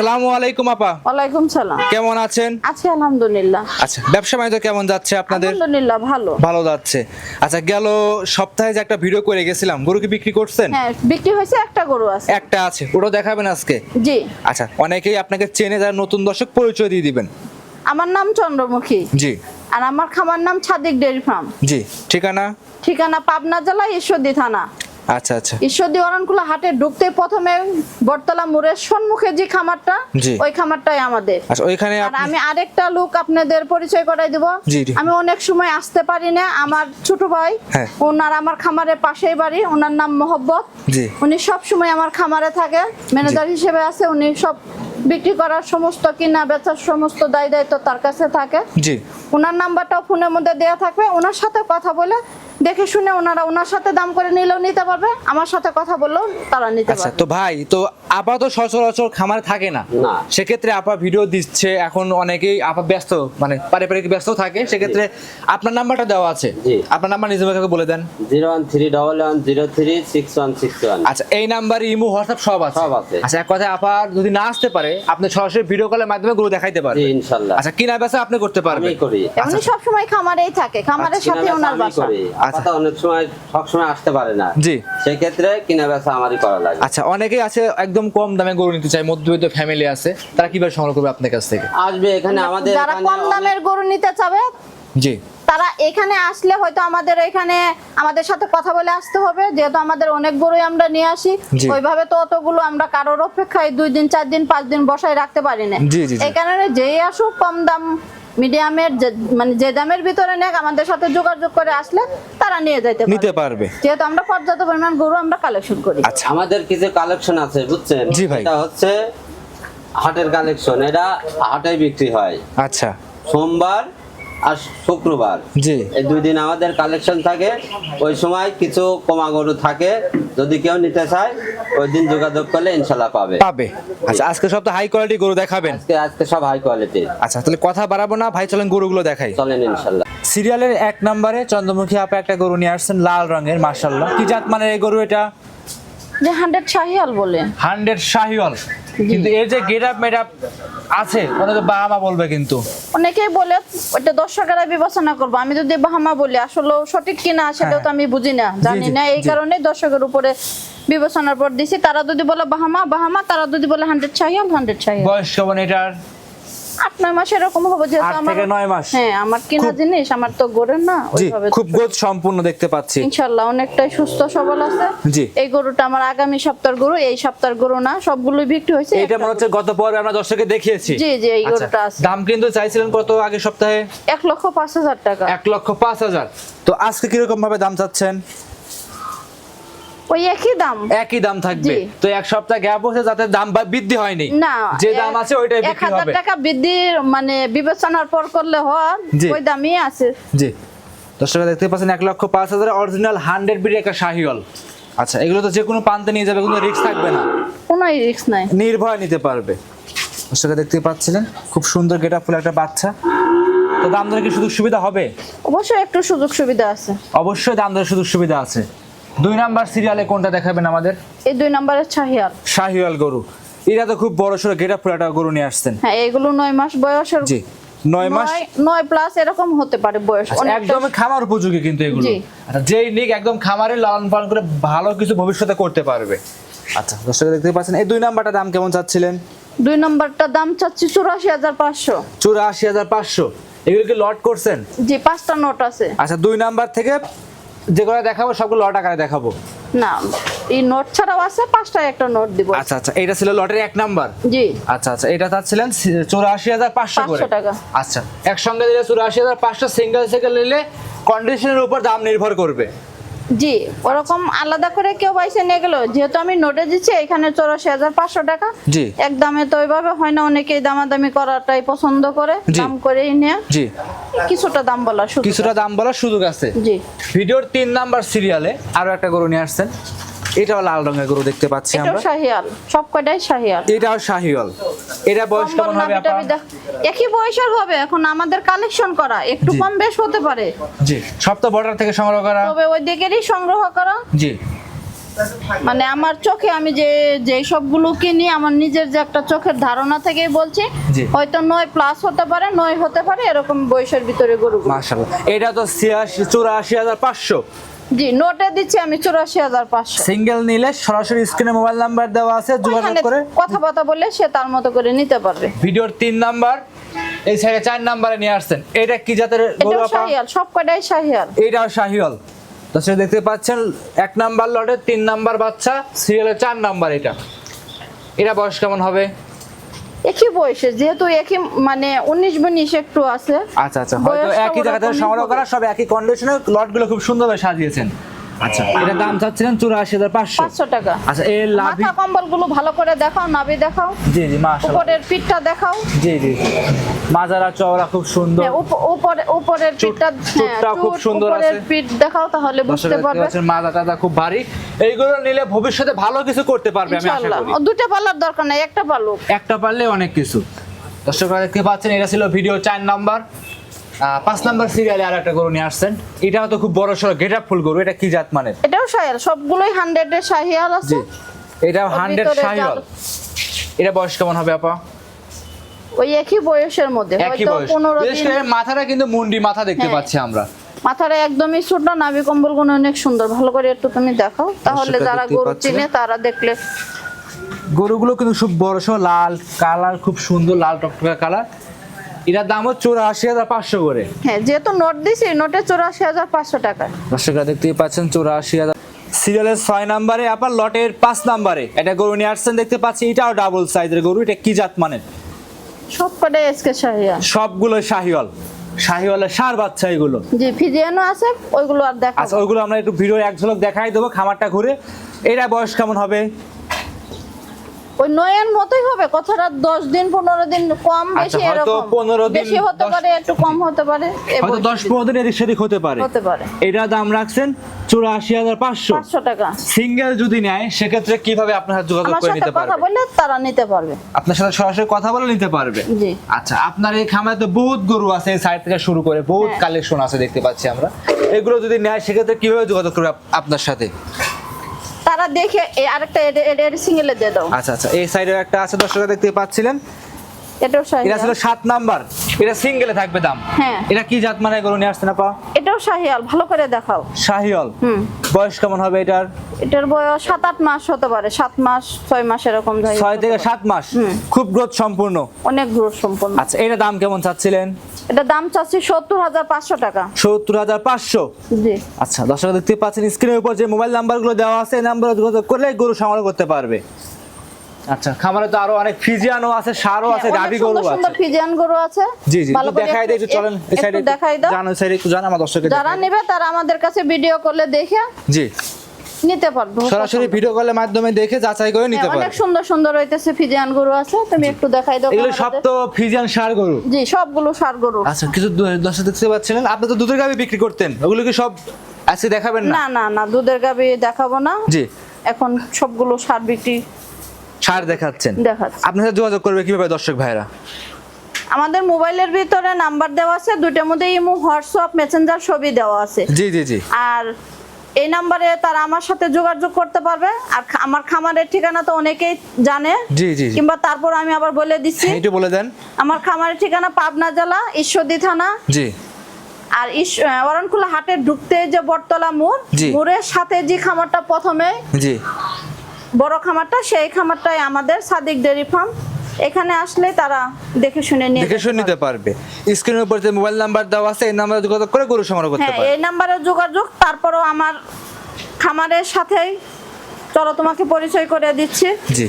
আসসালামু আলাইকুম আপা। ওয়ালাইকুম সালাম। কেমন আছেন? আছি আলহামদুলিল্লাহ। আচ্ছা ব্যবসা বাণিজ্য কেমন যাচ্ছে আপনাদের? আলহামদুলিল্লাহ ভালো। ভালো যাচ্ছে। আচ্ছা গেল সপ্তাহে যে একটা ভিডিও করে গেছিলাম গরু কি বিক্রি করছেন? হ্যাঁ বিক্রি হয়েছে একটা গরু আছে। একটা আছে ওটাও দেখাবেন আজকে? জি। আচ্ছা অনেকেই আপনাকে চেনে যারা নতুন দর্শক পরিচয় দিয়ে দিবেন। আমার নাম চন্দ্রমুখী। জি। আর আমার খামার নাম ছাদিক ডেয়ারি ফার্ম। জি ঠিকানা? ঠিকানা পাবনা জেলা ঈশ্বরদী থানা। আচ্ছা আচ্ছা। ঈশ্বরদী অরণকুলা হাটে ঢুকতে প্রথমে বটতলা মোড়ের সম্মুখে যে খামারটা ওই খামারটাই আমাদের। আচ্ছা ওইখানে আর আমি আরেকটা লোক আপনাদের পরিচয় করাই দেব। আমি অনেক সময় আসতে পারি না আমার ছোট ভাই হ্যাঁ। ওনার আমার খামারের পাশেই বাড়ি ওনার নাম মোহব্বত। উনি সব সময় আমার খামারে থাকে ম্যানেজার হিসেবে আছে উনি সব বিক্রি করার সমস্ত কিনা বেচার সমস্ত দায় দায়িত্ব তার কাছে থাকে। জি। ওনার নাম্বারটাও ফোনের মধ্যে দেওয়া থাকবে ওনার সাথে কথা বলে দেখে শুনে ওনারা ওনার সাথে দাম করে নিলেও নিতে পারবে আমার সাথে কথা বললেও তারা নিতে আচ্ছা পারবে। তো ভাই তো আপা তো সচরাচর খামারে থাকে না? না। সেক্ষেত্রে আপা ভিডিও দিচ্ছে এখন অনেকেই আপা ব্যস্ত মানে পারিবারিক ব্যস্ত থাকে সেক্ষেত্রে আপনার নাম্বারটা দেওয়া আছে। আপনার নাম্বার নিজে কাউকে বলে দেন। Zero one three double one zero three six one six one. আচ্ছা এই নাম্বারে ইমো হোয়াটসঅ্যাপ সব আছে। সব আছে। আচ্ছা এক কথায় আপা যদি না আসতে পারে আপনি সরাসরি ভিডিও কলের মাধ্যমে গুলো দেখাইতে পারবেন। ইনশাল্লাহ। আচ্ছা কিনা বেচা আপনি করতে পারবেন। আমি করি। উনি সব সময় খামারেই থাকে খামারের সাথে ওনার বাসা। আচ্ছা। অনেক সময় সব সময় আসতে পারে না জি। সেক্ষেত্রে কিনা বেচা আমারই করা লাগে আচ্ছা অনেকেই আছে একদম কম দামে গরু নিতে চায় মধ্যবিত্ত ফ্যামিলি আছে তারা কীভাবে সংগ্রহ করবে আপনার কাছ থেকে আসবে এখানে আমাদের যারা কম দামের গরু নিতে চাবে জি তারা এখানে আসলে হয়তো আমাদের এখানে আমাদের সাথে কথা বলে আসতে হবে যেহেতু আমাদের অনেক গরুই আমরা নিয়ে আসি ওইভাবে তো অতগুলো আমরা কারোর অপেক্ষায় দুই দিন চার দিন পাঁচ দিন বসায় রাখতে পারি না জি, জি, জি। এই কারণে যেই আসুক কম দাম মিডিয়ামের মানে যে দামের ভিতরে নেক আমাদের সাথে যোগাযোগ করে আসলে তারা নিয়ে যাইতে নিতে পারবে। পারবে। যেহেতু আমরা পর্যাপ্ত পরিমাণ গরু আমরা কালেকশন করি। আচ্ছা। আমাদের কিছু কালেকশন আছে বুঝছেন? জি ভাই। এটা হচ্ছে হাটের কালেকশন এটা হাটে বিক্রি হয়। আচ্ছা। সোমবার আর শুক্রবার। জি। এই দুই দিন আমাদের কালেকশন থাকে ওই সময় কিছু কমা গরু থাকে যদি কেউ নিতে চায় ওই দিন যোগাযোগ করলে ইনশাল্লাহ পাবে। পাবে। আচ্ছা আজকে সব তো হাই কোয়ালিটি গরু দেখাবেন? আজকে আজকে সব হাই কোয়ালিটির আচ্ছা তাহলে কথা বাড়াবো না ভাই চলেন গরুগুলো দেখাই। চলেন ইনশাল্লাহ সিরিয়ালের এক নম্বরে চন্দ্রমুখী আপা একটা গরু নিয়ে আসছেন লাল রঙের মার্শাল্লাহ কি জাত মানের এই গরু এটা? যে হান্ড্রেড শাহিয়াল বলে। হান্ড্রেড শাহিওয়াল। কিন্তু এর যে গেট আপ মেট আছে অনেকে বাহামা বলবে কিন্তু। অনেকেই বলে ওটা দর্শকেরা বিবেচনা করব। আমি যদি বাহামা বলি আসলে সঠিক কিনা সেটাও তো আমি বুঝি না জানি না। এই কারণে দর্শকের উপরে বিবেচনার পর দিছি। তারা যদি বলে বাহামা বাহামা তারা যদি বলে হান্ড্রেড চাই হান্ড্রেড চাই বয়স্ক এটার আট নয় মাস এরকম হবে যেহেতু আমার থেকে নয় মাস। হ্যাঁ আমার কিনা জিনিস আমার তো গড়ের না ওইভাবে খুব গোদ সম্পূর্ণ দেখতে পাচ্ছি। ইনশাল্লাহ অনেকটাই সুস্থ সবল আছে। জি। এই গরুটা আমার আগামী সপ্তাহের গরু এই সপ্তাহের গরু না সবগুলোই বিক্রি হয়েছে। এটা মনে হচ্ছে গত পর্বে আমরা দর্শকে দেখিয়েছি। জি, জি, এই আচ্ছা, গরুটা আছে। দাম কিন্তু চাইছিলেন কত আগে সপ্তাহে? এক লক্ষ পাঁচ হাজার টাকা। এক লক্ষ পাঁচ হাজার। তো আজকে কীরকম ভাবে দাম চাচ্ছেন? ওই একই দাম। একই দাম থাকবে। তো এক সপ্তাহ গ্যাপ হচ্ছে যাতে দাম বৃদ্ধি হয়নি। না যে দাম আছে ওইটাই হবে। টাকা বৃদ্ধির মানে বিবেচনার পর করলে হয় ওই দামই আছে। জি। দর্শকরা দেখতে পাচ্ছেন এক লক্ষ পাঁচ হাজার অরিজিনাল হান্ড্রেড বিডি একটা শাহিওয়াল। আচ্ছা এগুলো তো যে কোনো পান্তে নিয়ে যাবে কোনো রিস্ক থাকবে না। কোনো রিস্ক নাই। নির্ভয় নিতে পারবে। দর্শকরা দেখতে পাচ্ছিলেন? খুব সুন্দর গেটা ফুল একটা বাচ্চা। তো দাম দরে কি সুযোগ সুবিধা হবে? অবশ্যই একটু সুযোগ সুবিধা আছে। অবশ্যই দাম দরে সুযোগ সুবিধা আছে। দুই নাম্বার সিরিয়ালে কোনটা দেখাবেন আমাদের? এই দুই নাম্বারের চাহিয়াল শাহিওয়াল। গরু। এরা তো খুব বড় সড়ো গেটা একটা গরু নিয়ে আসছেন। হ্যাঁ এগুলো নয় মাস বয়সের জি নয় মাস নয়- নয় প্লাস এরকম হতে পারে বয়স। আচ্ছা, একদম খামার উপযোগী কিন্তু এগুলো। আচ্ছা যেই নিক একদম খামারে লালন পালন করে ভালো কিছু ভবিষ্যতে করতে পারবে। আচ্ছা দর্শক দেখতে পাচ্ছেন এই দুই নাম্বারটা দাম কেমন চাচ্ছিলেন? দুই নম্বরটা দাম চাচ্ছি চুরাশি হাজার পাঁচশো। চুরাশি হাজার পাঁচশো। এগুলো কি লট করছেন? জি পাঁচটা নোট আছে। আচ্ছা দুই নাম্বার থেকে যেগুলো দেখাবো সবগুলো লট আকারে দেখাবো। না এই নোট ছাড়াও আছে পাঁচটা একটা নোট দিব। আচ্ছা আচ্ছা এটা ছিল লটের এক নাম্বার? জি। আচ্ছা আচ্ছা এটা চাচ্ছিলেন চুরাশি হাজার পাঁচশো করে। 500 টাকা। আচ্ছা একসঙ্গে দিলে চুরাশি হাজার পাঁচশো সিঙ্গেল সিঙ্গেল নিলে কন্ডিশনের উপর দাম নির্ভর করবে। জি ওরকম আলাদা করে কেউ পয়সা নিয়ে গেল। যেহেতু আমি নোটে দিচ্ছি এখানে চৌরাশি হাজার পাঁচশো টাকা। জি। এক দামে তো ওইভাবে হয় না অনেকেই দামাদামি করাটাই পছন্দ করে দাম করেই নেয়। জি। কিছুটা দাম বলা কিছুটা দাম বলার সুযোগ আছে। জি। ভিডিওর তিন নাম্বার সিরিয়ালে আরও একটা গরু নিয়ে আসছেন। এটাও লাল রঙের গরু দেখতে পাচ্ছি এটাও আমরা। শাহিয়াল সব কয়টাই শাহিয়াল? এটাও শাহিওয়াল। এটা বয়স কেমন হবে আপা? একই বয়সের হবে এখন আমাদের কালেকশন করা একটু কম বেশ হতে পারে। জি সপ্তাহ বর্ডার থেকে সংগ্রহ করা। তবে ওই দিকেরই সংগ্রহ করা। জি। মানে আমার চোখে আমি যে যে সবগুলো কিনি আমার নিজের যে একটা চোখের ধারণা থেকেই বলছি হয়তো নয় প্লাস হতে পারে নয় হতে পারে এরকম বয়সের ভিতরে গরু মাশাআল্লাহ। এটা তো ছিয়াশি চুরাশি হাজার পাঁচশো। জি নোটে দিচ্ছি আমি চুরাশি হাজার পাঁচশো। সিঙ্গেল নিলে সরাসরি স্ক্রিনে মোবাইল নাম্বার দেওয়া আছে যোগাযোগ করে। কথাবার্তা বললে সে তার মতো করে নিতে পারবে। ভিডিওর তিন নাম্বার এই সাইডে চার নাম্বারে নিয়ে আসছেন। এটা কি জাতের গরু এটাও আপা? শাহিয়াল সব কটাই শাহিয়াল? এইটাও শাহিওয়াল দর্শক দেখতে পাচ্ছেন এক নাম্বার লটে তিন নাম্বার বাচ্চা সিরিয়ালের চার নাম্বার এটা। এটা বয়স কেমন হবে? একই বয়সে যেহেতু একই মানে উনিশ বিশ একটু আছে। আচ্ছা আচ্ছা। হয়তো একই জায়গা থেকে সংগ্রহ। করা সব একই কন্ডিশনে লটগুলো খুব সুন্দরভাবে সাজিয়েছেন। আচ্ছা। এটা দাম চাচ্ছিলেন চুরাশি হাজার পাঁচশো। পাঁচশো টাকা। আচ্ছা এর লাভি মাথা কম্বলগুলো ভালো করে দেখাও নাভি দেখাও। জি জি মাশাআল্লাহ। উপরের পিঠটা দেখাও। জি জি। মাজারা চওড়া খুব সুন্দর। হ্যাঁ, উপরে উপরের পিঠটা হ্যাঁ, চুটটাও খুব সুন্দর উপরের পিঠ দেখাও তাহলে বুঝতে পারবে। মাজা টাজা খুব ভারী। এইগুলো নিলে ভবিষ্যতে ভালো কিছু করতে পারবে আমি আশা করি। দুটো পাল্লার দরকার নাই একটা পাল্লু একটা পারলে অনেক কিছু। দর্শকরা দেখতে পাচ্ছেন এটা ছিল ভিডিও চার নাম্বার। পাঁচ নাম্বার সিরিয়ালে আর একটা গরু নিয়ে আসছেন। এটাও তো খুব বড় সড়ো গেট ফুল গরু এটা কি জাত মানের? এটাও শাহিয়াল সবগুলোই হান্ড্রেড এর শাহিয়াল আছে। এটাও হান্ড্রেড ভিতরে এটা বয়স কেমন হবে আপা? ওই একই বয়সের মধ্যে হয়তো বয়স। পনেরো বিশেষ দিন। মাথাটা কিন্তু মুন্ডি মাথা দেখতে হ্যাঁ। পাচ্ছি আমরা। মাথাটা একদমই ছোট নাভি কম্বলগুলো অনেক সুন্দর। ভালো করে একটু তুমি দেখাও তাহলে যারা গরু চিনে তারা দেখলে। গরুগুলো কিন্তু খুব বড় লাল কালার খুব সুন্দর লাল টকটকা কালার। এটার দাম হচ্ছে চৌরাশি হাজার পাঁচশো করে। হ্যাঁ যেহেতু নোট দিছি নোটে চৌরাশি হাজার পাঁচশো টাকা। দর্শকরা দেখতেই পাচ্ছেন চৌরাশি হাজার। সিরিয়ালের ছয় নাম্বারে আবার লটের পাঁচ নাম্বারে। এটা গরু নিয়ে আসছেন দেখতে পাচ্ছি এটাও ডাবল সাইজের গরু এটা কি জাত মানের? সব কটাই এসকে শাহিয়াল সবগুলো শাহিওয়াল। শাহিওয়ালের সার বাচ্চা এগুলো। জি ফিজিয়ানো আছে ওইগুলো আর দেখা আচ্ছা ওইগুলো আমরা একটু ভিডিও এক ঝলক দেখাই দেবো খামারটা ঘুরে। এটা বয়স কেমন হবে? ওই নয়ের মতোই হবে কথাটা দশ দিন পনেরো দিন কম আচ্ছা, বেশি হয়তো এরকম। 15 দিন, বেশি হতে পারে একটু কম হতে পারে হয়তো দশ পনেরো দিন এদিক সেদিক হতে পারে। হতে পারে। এটা দাম রাখছেন চুরাশি হাজার পাঁচশো। পাঁচশো টাকা। সিঙ্গেল যদি নেয় সেক্ষেত্রে কীভাবে আপনার সাথে যোগাযোগ করে সাথে নিতে কথা পারবে? বললে তারা নিতে পারবে। আপনার সাথে সরাসরি কথা বলে নিতে পারবে। জি। আচ্ছা আপনার এই খামারে তো বহুত গরু আছে এই সাইড থেকে শুরু করে বহুত হ্যাঁ। কালেকশন আছে দেখতে পাচ্ছি আমরা। এগুলো যদি নেয় সেক্ষেত্রে কীভাবে যোগাযোগ করবে আপনার সাথে? তারা দেখে আরেকটা সিঙ্গেলে দিয়ে দাও। আচ্ছা আচ্ছা এই সাইডে একটা আছে দর্শকরা দেখতে পাচ্ছিলেন। এটাও এটা ছিল সাত নাম্বার। এটা সিঙ্গেলে থাকবে দাম। হ্যাঁ। এটা কি জাত মানে গরু নিয়ে আসছে না পা এটাও শাহিয়াল ভালো করে দেখাও। শাহিয়াল হুম। বয়স কেমন হবে এটার? এটার বয়স সাত আট মাস হতে পারে। সাত মাস ছয় মাস এরকম ছয় থেকে সাত মাস? খুব গ্রোথ সম্পূর্ণ? অনেক গ্রোথ সম্পন্ন আচ্ছা এটা দাম কেমন চাচ্ছিলেন? এটা দাম চাচ্ছি সত্তর হাজার পাঁচশো টাকা। সত্তর হাজার পাঁচশো? জি। আচ্ছা দর্শক দেখতে পাচ্ছেন স্ক্রিনের উপর যে মোবাইল নাম্বারগুলো দেওয়া আছে এই নাম্বারে যোগাযোগ করলে গরু সংগ্রহ করতে পারবে। আচ্ছা খামারে তো আরও অনেক ফিজিয়ানও আছে সারও আছে হ্যাঁ, সুন্দর গরু সুন্দর আছে। ফিজিয়ান গরু আছে। জি জি ভালো দেখাই দেয় একটু চলেন এই সাইডে একটু দেখাই দাও। জানো সাইডে একটু জান আমার দর্শকের যারা নেবে তারা আমাদের কাছে ভিডিও করলে দেখে জি। নিতে পারবে সরাসরি ভিডিও কলের মাধ্যমে দেখে যাচাই করে নিতে হ্যাঁ, অনেক পারবে সুন্দর সুন্দর হইতেছে ফিজিয়ান গরু আছে তুমি একটু দেখাই দাও এগুলো সব তো ফিজিয়ান সার গরু? জি সবগুলো সার গরু। আচ্ছা কিছু দর্শক দেখতে পাচ্ছিলেন আপনি তো দুধের গাভি বিক্রি করতেন ওগুলো কি সব আজকে দেখাবেন না? না না না দুধের গাবি দেখাবো না। জি। এখন সবগুলো সার বিক্রি সার দেখাচ্ছেন। দেখাচ্ছে। আপনার সাথে যোগাযোগ করবে কীভাবে দর্শক ভাইরা আমাদের মোবাইলের ভিতরে নাম্বার দেওয়া আছে দুইটার মধ্যে ইমো হোয়াটসঅ্যাপ মেসেঞ্জার ছবি দেওয়া আছে। জি জি জি। আর এই নাম্বারে তারা আমার সাথে যোগাযোগ করতে পারবে। আর আমার খামারের ঠিকানা তো অনেকেই জানে। জি জি কিংবা তারপর আমি আবার বলে দিচ্ছি হ্যাঁ, একটু বলে দেন। আমার খামারের ঠিকানা পাবনা জেলা ঈশ্বরদী থানা। জি। আর অরণখোলা হাটে ঢুকতে যে বটতলা মোড়। মোড়ের সাথে যে খামারটা প্রথমে জি। বড় খামারটা সেই খামারটাই আমাদের সাদিক ডেরি ফার্ম। এখানে আসলে তারা দেখে শুনে নিয়ে দেখে শুনে নিতে পারবে। স্ক্রিনের উপর যে মোবাইল নাম্বার দেওয়া আছে এই নাম্বারে যোগাযোগ করে গরু সংগ্রহ করতে হ্যাঁ পারবে। এই নাম্বারে যোগাযোগ তারপরও আমার খামারের সাথেই চলো তোমাকে পরিচয় করে দিচ্ছি। জি।